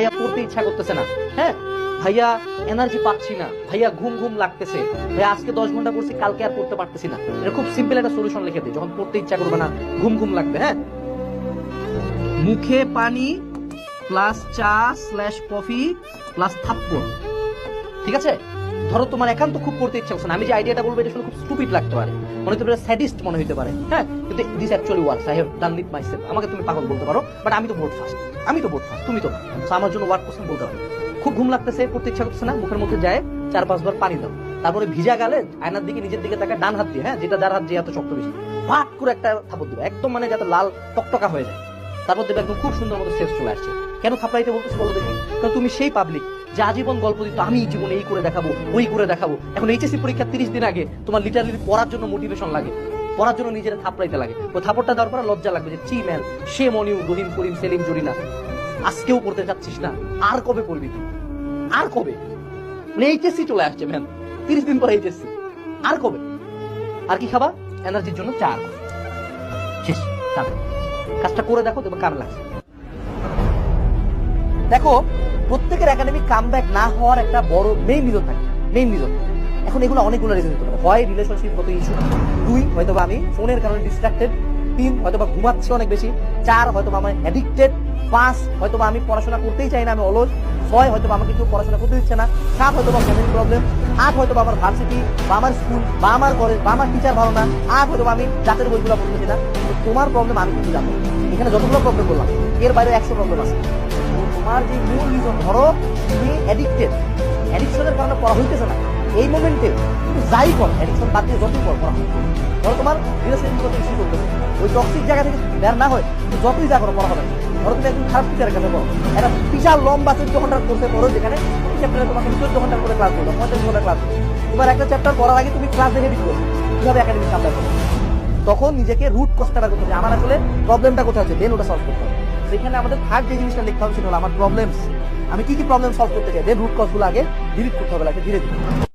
ভাইয়া পড়তে ইচ্ছা করতেছে না। হ্যাঁ? ভাইয়া এনার্জি পাচ্ছি না। ভাইয়া ঘুম ঘুম লাগতেছে। ভাইয়া আজকে দশ ঘণ্টা করছি, কালকে আর পড়তে পারতেছি না। এটা খুব সিম্পল একটা সলিউশন লিখে দিই। যখন পড়তে ইচ্ছা করবে না, ঘুম ঘুম লাগবে হ্যাঁ? মুখে পানি প্লাস চা স্ল্যাশ কফি প্লাস থাপ্পড়। ঠিক আছে? ধরো তোমার একান্ত খুব পড়তে ইচ্ছা করছে আমি যে আইডিয়াটা বলব, এটা শুনে খুব স্টুপিড লাগতে পারে। মনে হতে পারে স্যাডিস্ট মনে হতে পারে। হ্যাঁ? কিন্তু this actually works I have done it myself আমাকে তুমি পাগল বলতে পারো বাট আমি তো বোর্ড ফার্স্ট আমি তো বোর্ড ফার্স্ট তুমি তো আমার জন্য ওয়ার্ক করছেন বলতে পারো। খুব ঘুম লাগতেছে, পড়তে ইচ্ছা করছে না, মুখের মধ্যে যায়, চার পাঁচবার পানি দাও। তারপরে ভিজা গালে আয়নার দিকে নিজের দিকে তাকে ডান হাত দিয়ে হ্যাঁ? যেটা যার হাত যে এত শক্ত বেশি। ফাট করে একটা থাপড় দিবে। একদম মানে যাতে লাল টকটকা হয়ে যায়। তারপর দেখবে একদম খুব সুন্দর মতো শেষ চলে আসছে। কেন থাপড়াইতে বলতেছি বলো দেখি? কারণ তুমি সেই পাবলিক যে আজীবন গল্প দিত, আমি জীবনে এই করে দেখাবো, ওই করে দেখাবো। এখন এইচএসসি পরীক্ষা তিরিশ দিন আগে তোমার লিটারালি পড়ার জন্য মোটিভেশন লাগে। পড়ার জন্য নিজের থাপড়াইতে লাগে। ওই থাপড়টা দেওয়ার পরে লজ্জা লাগবে যে চি ম্যান সে মনিউ রহিম, করিম, সেলিম, জরিনা, আজকেও পড়তে চাচ্ছিস না, আর কবে পড়বি তুই? আর কবে? মানে এইচএসসি চলে আসছে ম্যান তিরিশ দিন পর এইচএসসি আর কবে? আর কি খাবা? এনার্জির জন্য চা। শেষ তারপর কাজটা করে দেখো, তোমার কার লাগছে। দেখো, প্রত্যেকের একাডেমিক কামব্যাক না হওয়ার একটা বড় মেইন রিজন থাকে মেইন রিজন এখন এগুলো অনেকগুলো রিজন হতে পারে। হয় রিলেশনশিপ কত ইস্যু দুই হয়তো আমি ফোনের কারণে ডিস্ট্রাক্টেড তিন হয়তো বা ঘুমাচ্ছি অনেক বেশি। চার হয়তো আমার অ্যাডিক্টেড পাঁচ হয়তো বা আমি পড়াশোনা করতেই চাই না, আমি অলস। ছয় হয়তো বা আমাকে কেউ পড়াশোনা করতে দিচ্ছে না। সাত হয়তো বা ফ্যামিলি প্রবলেম আট হয়তো আমার ভার্সিটি বা আমার স্কুল বা আমার কলেজ বা আমার টিচার ভালো না। আট হয়তো আমি জাতের বইগুলো পড়তেছি না। তোমার প্রবলেম আমি কিন্তু জানো এখানে যতগুলো প্রবলেম বললাম, এর বাইরে একশো প্রবলেম আছে। তোমার যে মূল রিজন ধরো তুমি অ্যাডিক্টেড অ্যাডিকশনের কারণে পড়া হইতেছে না। এই মোমেন্টে তুমি যাই কর অ্যাডিকশন বাদ দিয়ে যতই পড়। ধরো তোমার রিলেশনশিপ ইস্যু করতেছে ওই টক্সিক জায়গা থেকে বের না হয় যতই যা করো পড়া হবে। ধরো তুমি একজন খারাপ টিচারের কাছে পড়ো। একটা বিশাল লম্বা চোদ্দ ঘণ্টার কোর্সে পড়ো, যেখানে চ্যাপ্টারে তোমাকে চোদ্দ ঘণ্টার করে ক্লাস করো, পঞ্চাশ ঘণ্টার ক্লাস তোমার একটা চ্যাপ্টার পড়ার আগে তুমি ক্লাস দেখে দিচ্ছ কীভাবে একাডেমিক সামলা করো। তখন নিজেকে রুট কষ্টটা করতে হবে। আমার আসলে প্রবলেমটা কোথায় আছে? দেন ওটা সলভ করতে হবে। সেখানে আমাদের থার্ড যে জিনিসটা লিখতে হবে, সেটা হলো আমার প্রবলেমস আমি কি কি প্রবলেম সলভ করতে চাই? দেন রুট কজগুলো আগে ডিলিট করতে হবে লাগে ধীরে ধীরে।